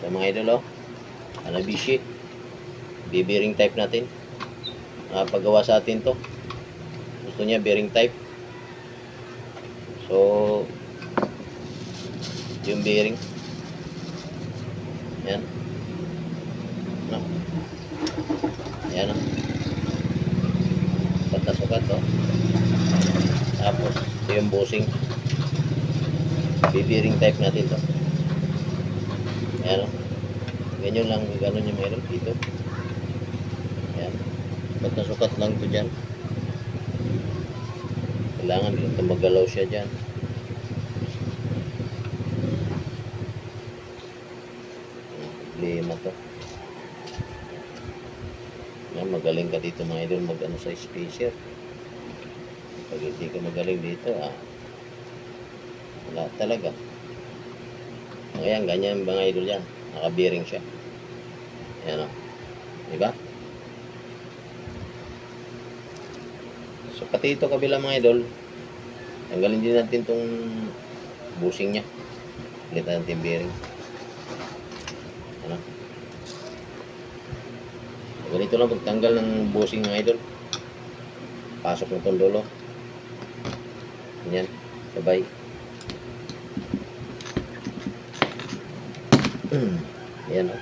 So mga idol, oh. Hanabishi. Bibiring type natin. Nakapagawa sa atin to. Gusto niya bearing type. So, yung bearing. Yan. No. Yan, oh. Sukat na sukat, oh. Tapos, ito yung bushing. Bibiring type natin to. Ayan. Ganyan lang, gano'n yung mayroon dito. Ayan. Ba't nasukat lang to dyan? Kailangan dito magalaw siya dyan. Problema to. Yan, magaling ka dito mga idol mag ano sa spacer. Pag hindi ka magaling dito, ah, wala talaga. Ayan, ganyan mga idol yan. Nakabearing siya. Ayan o. Diba? So, pati ito kabila mga idol, tanggalin din natin tong bushing niya. Palitan natin bearing. Ano? Ganito lang pagtanggal ng bushing mga idol. Pasok ng tong dulo. Ganyan. Sabay. Ayan o.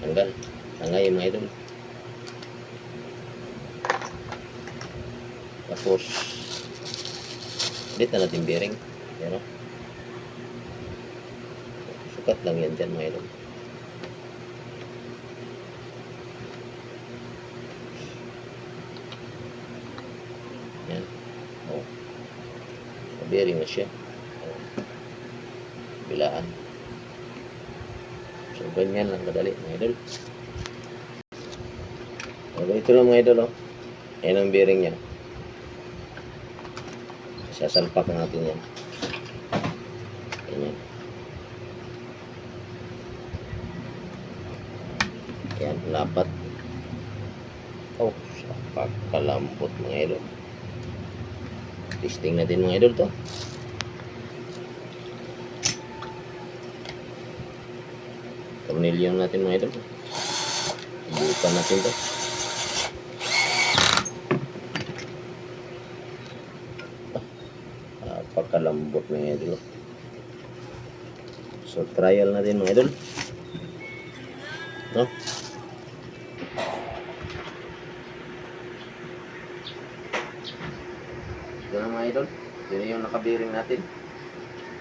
Tanggal. Tangay mga idol. Tapos, ulit na natin bearing. Ayan o. Sukat lang yan dyan mga idol. Yan. O. Bearing na siya. O. Bilaan. So, ganyan lang kadali, mga idol. So, ito lang mga idol, oh. Ayan ang bearing niya. Sasalpak natin yan. Ganyan. Yan, lapat. Oh, sapak kalambot mga idol. Testing natin mga idol to. Tornilyo natin mga idol. Bukan natin to. Ah, Napakalambot mga idol. So trial natin mga idol. No? Ito na mga idol. Ito na yung nakabearing natin.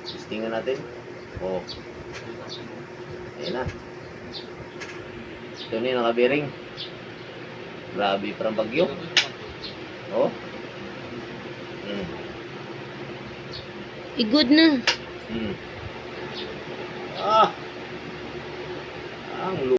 Testingan natin. Oh. Ayan na. Ito na yung nakabearing. Grabe, parang bagyo. Oh. Hmm. I-good na. Hmm. Ah. Ang